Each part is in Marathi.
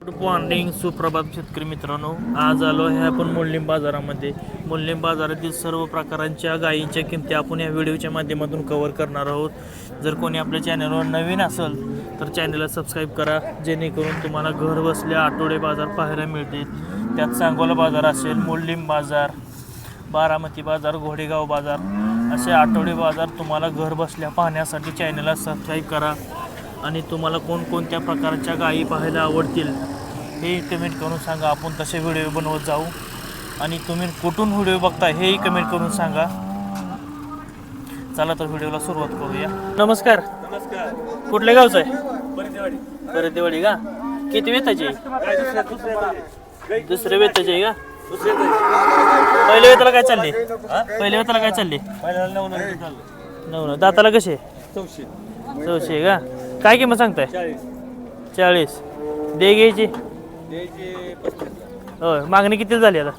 गुड मॉर्निंग सुप्रभात शेतकरी मित्रांनो. आज आलो आहे आपण मोडलिंब बाजारामध्ये. मोडलिंब बाजारातील सर्व प्रकारांच्या गायींच्या किमती आपण या व्हिडिओच्या माध्यमातून कव्हर करणार आहोत. जर कोणी आपल्या चॅनलवर नवीन असेल तर चॅनलला सबस्क्राईब करा जेणेकरून तुम्हाला घर बसल्या आठवडे बाजार पाहायला मिळतील. त्यात सांगोला बाजार असेल मोडलिंब बाजार बारामती बाजार घोडेगाव बाजार असे आठवडे बाजार तुम्हाला घर बसल्या पाहण्यासाठी चॅनलला सबस्क्राईब करा. आणि तुम्हाला कोणकोणत्या प्रकारच्या गायी पाहायला आवडतील हे कमेंट करून सांगा. आपण तसे व्हिडिओ बनवत जाऊ. आणि तुम्ही कुठून व्हिडिओ बघता हेही कमेंट करून सांगा. चला तर व्हिडिओला सुरुवात करूया. नमस्कार. नमस्कार. कुठल्या गावचं आहे? परिदेवाडी. परदेवाडी का? किती वेताची दुसऱ्या वेताची आहे का. पहिल्या वेताला काय चालली? पहिल्या वेताला काय चालली? नऊ दाताला कसे चौशे. चौशे का? काय किंमत सांगताय? चाळीस. दे घ्यायची. द्यायचे पस्तीस होय मागणी किती झाली आता?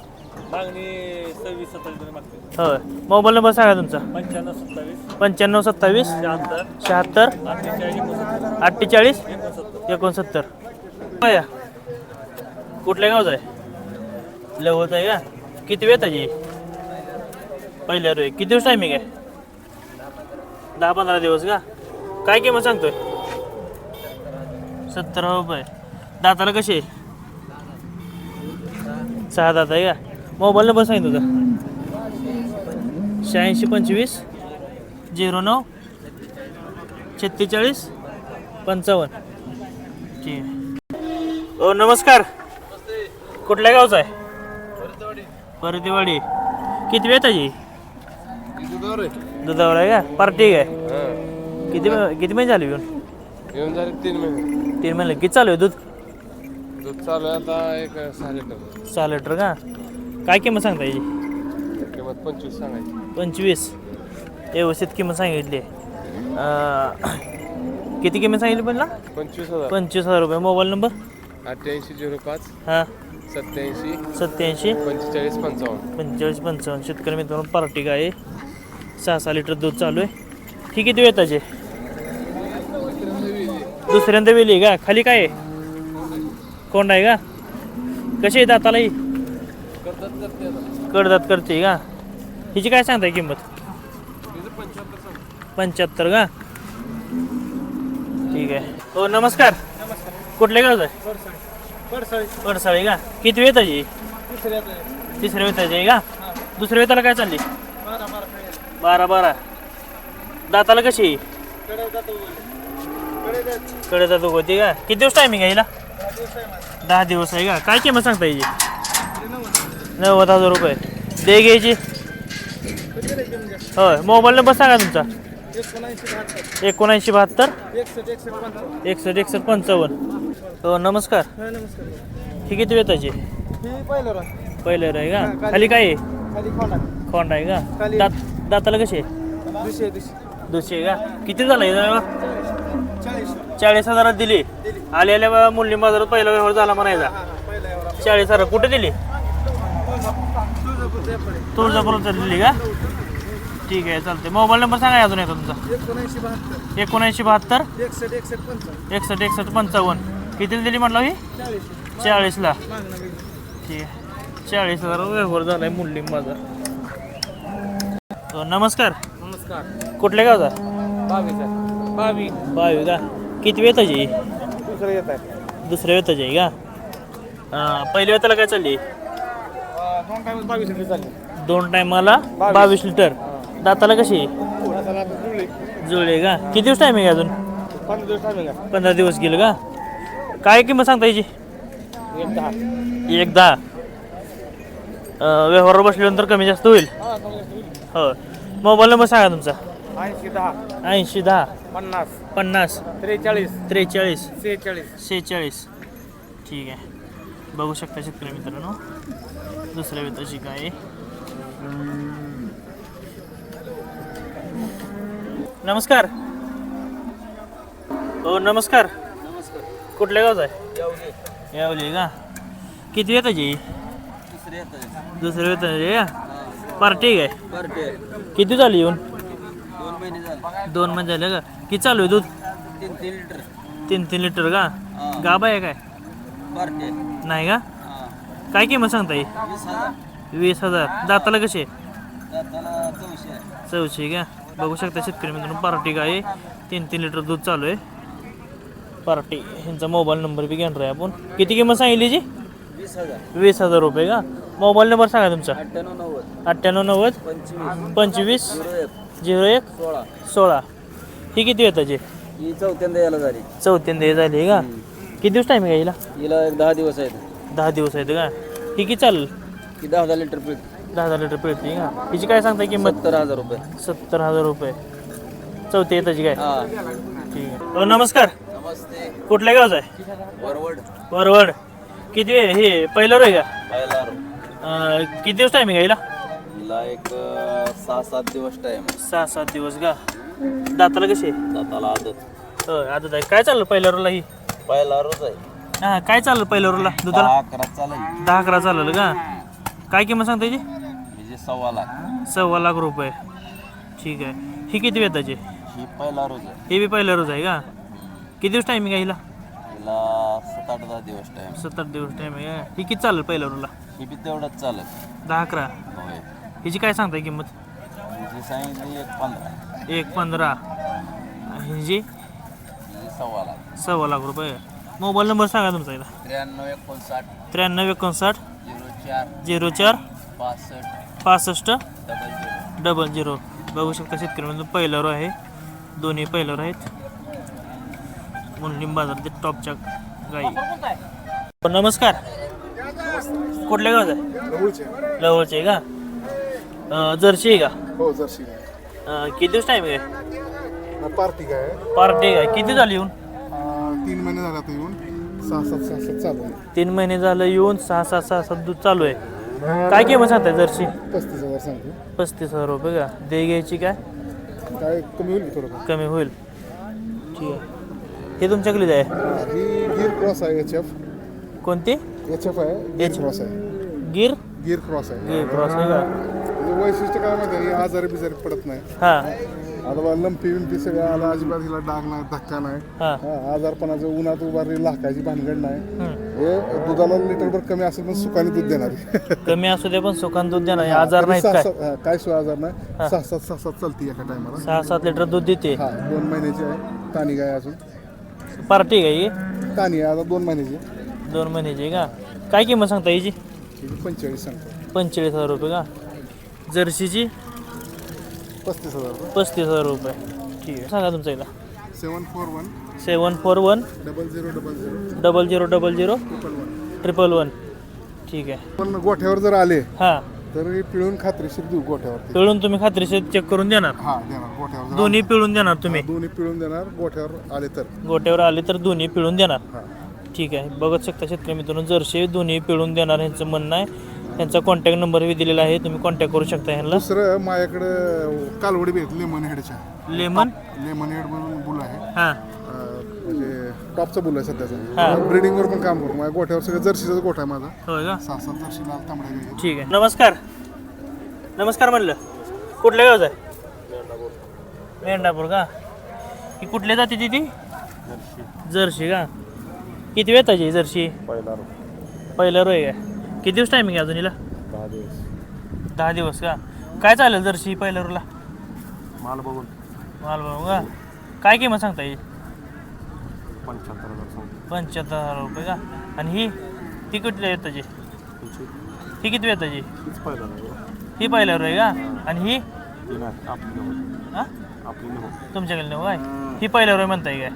मागणी सव्वीस सत्तावीस पर्यंत मागते. होय मोबाईल नंबर सांगा तुमचा. पंच्याण्णव सत्तावीस. पंच्याण्णव सत्तावीस. शहात्तर. शहात्तर. अठ्ठेचाळीस एकोणसत्तर. अठ्ठेचाळीस. एकोणसत्तर. एकोणसत्तर. कुठल्या गावचं आहे? लवत आहे का? किती वेळ त्याची? पहिल्या रे किती दिवस टायमिंग आहे? दहा पंधरा दिवस का? काय किंमत सांगतोय? सत्तर रुपये. दाताला कसे सहा दात आहे का? मोबाईल नंबर सांगितलं तुझा. शहाऐंशी पंचवीस झिरो नऊ छत्तेचाळीस पंचावन्न. ठीक आहे. ओ नमस्कार. कुठल्या गावचा आहे? परतीवाडी. किती वेळ त्याची दुधावर आहे का? पार्टी आहे किती किती महिने झाले येऊन? येऊन झाले तीन महिने. तीन महिने. किती चालू आहे दूध? दूध चालू आहे आता एक सहा लिटर. सहा लिटर का? काय किंमत सांगता याची? किंमत पंचवीस सांगायची. पंचवीस. व्यवस्थित किंमत सांगितली. अं, किती किंमत सांगितली पण पंचवीस हजार. पंचवीस हजार रुपये. Mobile number? अठ्ठ्याऐंशी झिरो पाच. हां. सत्याऐंशी. सत्याऐंशी. पंचेचाळीस पंचावन्न. पंचेचाळीस पंचावन्न. शेतकरी मित्रांनो पार्टी गाय. आहे. सहा सहा लिटर दूध चालू आहे. ही किती वेळ त्याचे दुसऱ्यांदा वेली आहे का? खाली काय आहे? कोंड आहे का? कशी आहे दाताला ही? कडदात करते का? हिची काय सांगताय किंमत? पंच्याहत्तर का? ठीक आहे. हो नमस्कार. कुठल्या गावचं आहे? पडसाळी. का? किती वेळ त्याची तिसऱ्या वेताची आहे. का? दुसऱ्या वेताला काय चालली? बारा बारा. दाताला कशी कडे जात उगवते. का? किती दिवस टायमिंग आहे हिला? दहा दिवस आहे का? काय किंमत सांगता याची नव्वद हजार रुपये. दे घ्यायची. होय मोबाईल नंबर सांगा तुमचा. एकोणऐंशी बहात्तर. एकसष्ट एकसष्ट पंचावन्न. हो नमस्कार. ही किती वेताची? पहिलं आहे का? खाली- काय खोंडा. आहे का? दात दाताला कशी आहे? दुसरे आहे का? किती झालं? चाळीस हजारात दिली. आल्या मुली बाजारात पहिला व्यवहार झाला म्हणायचा. चाळीस हजार. कुठे दिली? तुळजापूरला दिली का? ठीक आहे चालते मोबाईल नंबर सांगा अजून येतो तुमचा. एकोणऐंशी बहात्तर. एकसष्ट एकसष्ट पंचावन्न. कितीला दिली म्हटलं ही? चाळीस चाळीसला. ठीक आहे. चाळीस हजार व्यवहार झालाय मुल्लिम बाजार. नमस्कार. नमस्कार. कुठल्या गावचा? बावीस आहे. बावी. बावी का? किती वेताची दुसरं येत. आहे दुसऱ्या वेताची आहे का? अ, पहिल्या वेताला काय चालली? दोन टाइम बावीस लिटर चालले. दोन टायमाला बावीस. बावीस लिटर. दाताला कशी? आहे? थोडा चला जुळले. जुळले का? किती दिवस टायमिंग आहे अजून? पंधरा दिवस टायमिंग आहे पंधरा दिवस गेले का? काय किंमत सांगता याची एक दहा. एक दहा. अ, व्यवहारावर बसल्यानंतर कमी जास्त होईल? हा हो. मोबाईल नंबर सांगा तुमचा. ऐंशी दहा ऐंशी दहा पन्नास. पन्नास. त्रेचाळीस. त्रेचाळीस. सेहेचाळीस. शेहेचाळीस ठीक आहे. बघू शकता शेतकरी मित्रांनो. दुसऱ्या वेताची काय? आहे. नमस्कार. हो नमस्कार. कुठल्या गावचा आहे? यावली. का? किती वेताची दुसऱ्या वेताची आहे का पार्टी आहे काय? किती झाली येऊन? दोन महिने झाले का? किती चालू आहे दूध? तीन तीन लिटर. तीन तीन लिटर का? गाबा आहे काय? नाही का? काय किंमत सांगता येईल वीस हजार. दाताला कसे चौशे का? बघू शकता शेतकरी मित्रांनो पार्टी गाय आहे. तीन तीन लिटर दूध चालू आहे. पार्टी ह्यांचा मोबाईल नंबर बी घेणार आहे आपण. किती किंमत सांगितली जी? वीस हजार. रुपये का? मोबाईल नंबर सांगा तुमचा. अठ्ठ्याण्णव नव्वद. पंचवीस. झिरो एक. सोळा. ही किती येतं जे? ही चौथ्यांदा यायला झाली. चौथ्यांदा हे झाली का? किती दिवस टाईम आहे हिला? हिला एक दहा दिवस आहेत. दहा दिवस आहेत का? ही किती चालेल? ही दहा दहा लिटर पीठ. दहा हजार लिटर पिळते का? हिची काय सांगता किंमत? सत्तर हजार रुपये. सत्तर हजार रुपये. चौथी येताची काय? हा. ठीक आहे. हो, नमस्कार. नमस्ते. कुठल्या गावचा आहे? वरवड. वरवड. किती हे पहिलं रे का? पाहिला अं, किती दिवस टाईम आहे हिला? हिला एक सहा सात दिवस टाइम सहा सात दिवस का? दाताला कसे दाताला आदत. हो आता आहे. काय चाललं पहिल्या रोला ही? पहिला रोज आहे. हा काय चाललं पहिल्या रोला दुधाला? दहा अकरा चालेल दहा अकरा चाललं का? काय किंमत सांगता याची? म्हणजे सव्वा लाख. सव्वा लाख रुपये. ठीक आहे. ही किती वेताची? ही पहिला रोज आहे. हे बी पहिल्या रोज आहे का? किती दिवस टायमिंग आहे हिला? हिला सात आठ दहा दिवस टाइम सात आठ दिवस टाइम आहे? ही किती चालेल पहिल्या रोला ही बी तेवढंच चालत दहा अकरा. होय. हिची काय सांगताय किंमत? सांगितली एक पंधरा. एक पंधरा. सव्वा लाख. सव्वा लाख रुपये. मोबाईल नंबर सांगा तुमचा हिला त्र्याण्णव एकोणसाठ. त्र्याण्णव एकोणसाठ. झिरो चार. झिरो चार. पासष्ट. पासष्ट. Double zero. Double zero. बघू शकता शेतकऱ्यांमध्ये पहिल्यावर आहे. दोन्ही पहिल्यावर आहेत. बाजार ते टॉपच्या गाई. नमस्कार. कुठल्या गावात आहे? जवळचे आहे का? अं, जर्सी आहे का? हो जर्सी अं, किती दिवस टाईम आहे? पार्टी काय पार्टी काय किती झाली येऊन? अं, तीन महिने झाले आता येऊन. सहा सात सहा सात चालू आहे. तीन महिने झालं येऊन सहा सहा सहा सात दूध चालू आहे. काय किंमत सांगताय जर्सी? पस्तीस हजार सांगतो. पस्तीस हजार रुपये का? दे घ्यायची काय? काय कमी होईल की थोडं कमी होईल. ठीक आहे. हे तुमच्याकडे आहे? ही गिर क्रॉस आहे एच एफ कोणती? एच एफ आहे गिर क्रॉस आहे. गिर? गिर क्रॉस आहे. गिर क्रॉस आहे का? म्हणजे वैशिष्ट्य काय माहिती आहे, आजारी बिजारी पडत नाही. हां. आता बा लंपी विंपी सगळं आला अजिबात हिला डाग नाही धक्का नाही. हां. हा आजारपणाचं उन्हात उभारली लाखाची भानगड नाही. हे दुधाला लिटरभर कमी असेल पण सुखाने दूध देणार. कमी असू दे पण सुखान दूध देणार. हे आजार नाहीत सहा काय काय आजार नाही? सहा सात सहा सात चालते एका टायमाला सहा सात लिटर दूध देते. हा दोन महिन्याची आहे. तानी गाय अजून. पार्टी काय ही? तानी आहे आता दोन महिन्याची. दोन महिन्याची का? काय किंमत सांगता याची हिची पंचेचाळीस सांगतो. पंचेचाळीस हजार रुपये का? जर्सीची? पस्तीस हजार पस्तीस हजार रुपये. ठीक आहे. सांगा तुमचा एकदा. Seven four one. Seven four one. Double zero double zero. Double zero double zero. Triple one. Triple one. ठीक आहे. पण गोठ्यावर जर आले हां. तर हे पिळून खात्रीशीर देऊ गोठ्यावरती. पिळून तुम्ही खात्रीशीर चेक करून देणार? हा देणार. गोठ्यावर जर दोन्ही पिळून देणार तुम्ही? दोन्ही पिळून देणार. गोठ्यावर आले तर. गोट्यावर आले तर दोन्ही पिळून देणार. हा. ठीक आहे. बघत शकता शेतकरी मित्रांनो जर्शी दोन्ही पिळून देणार यांचं म्हणणं आहे. त्यांचा कॉन्टॅक्ट नंबर बी दिलेला आहे तुम्ही कॉन्टॅक्ट करू शकता ह्यांना. दुसरं माझ्याकडं कालवडी भेट लेमन हेडच्या लेमन लेमन हेड म्हणून बुल आहे. हां. अं, म्हणजे टॉपचा बुल आहे हा. सध्याचा ब्रिडिंगवर पण काम करतो माझ्या गोठ्यावर सगळं जर्सीचाच गोठा आहे माझा. होय का? सहा सात जर्सी लाल तांबड्या गाई आहेत. ठीक आहे. नमस्कार. नमस्कार म्हणलं. कुठल्या गावचं आहे? मेंढापूर का? ही कुठल्या जाती ती? ती जर्शी का? किती वेताची आहे जर्शी पहिला पहिलं रोय काय किती दिवस टायमिंग आहे अजून हिला? दहा दिवस. दहा दिवस का? काय चालेल जर्शी पहिल्या रोला माल बघून. माल बघू का? काय किंमत सांगता येईल पंच्याहत्तर हजार सांगतो. पंच्याहत्तर हजार रुपये का? आणि ही? ती कुठल्या येताची ही किती येताची तीच पहिला ही पहिल्या रोय का? आणि ही? ती नाही आपली हा? आपली तुमच्याकडे नाही काय ही पहिल्या रोय म्हणताय काय?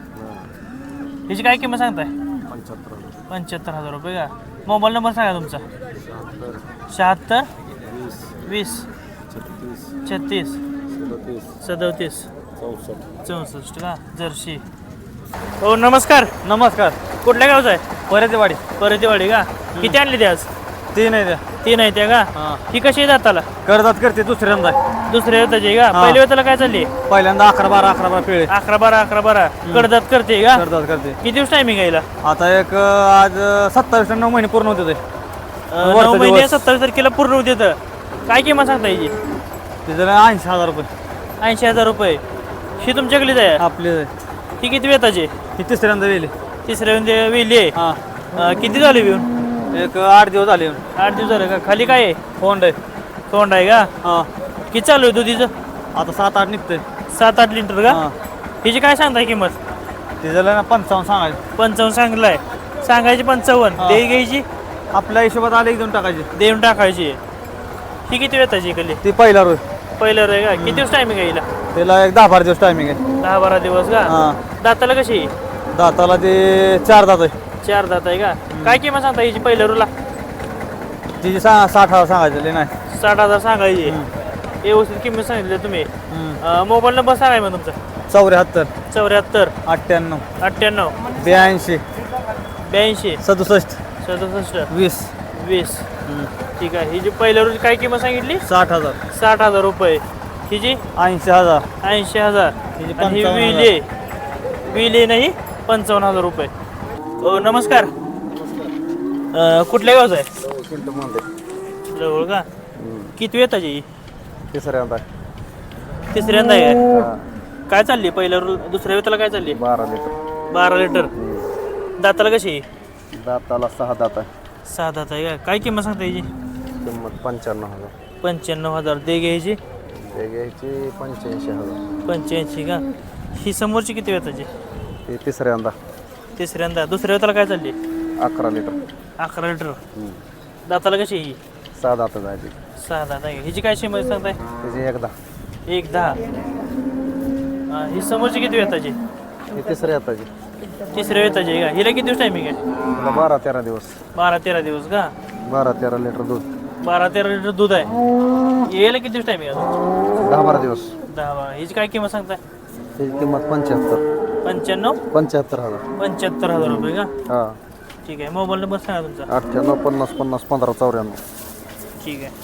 हिची काय किंमत सांगताय? पंच्याहत्तर पंच्याहत्तर हजार रुपये का? मोबाईल नंबर सांगा तुमचा. शहात्तर. वीस. छत्तीस. सदतीस. चौसष्ट. का? जर्शी हो नमस्कार. नमस्कार. कुठल्या गावचा आहे? परतेवाडी. परतीवाडी का? किती आणली ते आज? तीन आहे त्या. तीन आहे त्या का? ही कशी आहे दाताला? कर्जात करते दुसऱ्यांदा. दुसऱ्या वेताची का. पहिल्या वेताला काय चालली? पहिल्यांदा अकरा बारा अकरा बारा पिळे. अकरा बारा अकरा बारा. कडदात करते का? कर्जात करते. किती दिवस टायमिंग हिला? आता एक आज सत्तावीस नऊ महिने पूर्ण होते ते. नऊ महिने. सत्तावीस तारखेला पूर्ण होते तर. काय किंमत सांगता याची तिथे ऐंशी हजार रुपये. ऐंशी हजार रुपये. ही तुमच्याकडे आहे? आपले ही किती वेताची? ही तिसऱ्यांदा गेली तिसऱ्या म्हणजे वेली आहे? किती झाले येऊन एक आठ दिवस झाले. आठ दिवस झाले का? खाली काय आहे? फोन आहे. तोंड आहे का? हां. किती चालू आहे दुधीचं? आता सात आठ निघतंय. सात आठ लिटर का? हां. हिची काय सांगताय किंमत? ते झालं ना पंचावन्न सांगायचं. पंचावन्न सांगलाय सांगायची पंचावन्न. हा. दे घ्यायची? आपल्या हिशोबात आले एकदम टाकायचे. देऊन टाकायची. ही किती वेताची इकडली ती पहिला रोज. पहिलं रे का? किती दिवस टायमिंग आहे हिला? त्याला एक दहा बारा दिवस टायमिंग आहे. दहा बारा दिवस का? हां. दाताला कशी आहे? दाताला ते चार दात आहे. चार दात आहे का? काय किंमत सांगता हिची पहिल्या रुला तिची सा साठ हजार सांगायचे नाही. साठ हजार सांगायची. व्यवस्थित किंमत सांगितली तुम्ही. मोबाईल नंबर सांगाय मग तुमचा. चौऱ्याहत्तर. चौऱ्याहत्तर. अठ्ठ्याण्णव. अठ्ठ्याण्णव. ब्याऐंशी. ब्याऐंशी. सदुसष्ट. सदुसष्ट. वीस. वीस. ठीक आहे. ही जी पहिल्या रोज काय किंमत सांगितली? साठ हजार. साठ हजार रुपये. हिची ऐंशी हजार. ऐंशी हजार. आणि ही विले. विले नाही पंचावन्न हजार रुपये. हो नमस्कार. अं, कुठल्या गावचा आहे? जवळ का? किती त्याची तिसऱ्यांदा. तिसऱ्यांदा आहे? काय काय चालली? पहिल्या दुसऱ्या वेळेला काय चालली? बारा लिटर बारा लिटर दाताला कशी दाताला सहा दात आहे. सहा दात आहे का? काय किंमत सांगता याची? किंमत पंच्याण्णव हजार. पंच्याण्णव हजार. दे घ्यायची. ते घ्यायची पंच्याऐंशी हजार. पंच्याऐंशी का? ही समोरची किती वेळ त्याची ते तिसऱ्यांदा. तिसऱ्यांदा. दुसऱ्या वेळेला काय चालली? अकरा लिटर अकरा लिटर दाताला कशी ही? सहा दात जायची सहा दात आहे हिची काय किंमत सांगताय? त्याची एकदा. एक दहा हा, ही समोरची किती वेताची? ही तिसऱ्या हाताची तिसऱ्या वेताची आहे का? हिला किती दिवस टायमिंग आहे तिला बारा तेरा दिवस. बारा तेरा दिवस का? बारा तेरा लिटर दूध. बारा तेरा लिटर दूध आहे. यायला किती दिवस टायमिंग आहे दहा बारा दिवस. दहा बारा हिची काय किंमत सांगताय? त्याची किंमत पंच्याहत्तर. पंच्याण्णव? पंच्याहत्तर हजार. पंच्याहत्तर हजार रुपये का? हां. ठीक आहे. मोबाईल नंबर सांगा तुमचा. अठ्ठ्याण्णव पन्नास पन्नास पंधरा चौऱ्याण्णव. ठीक आहे.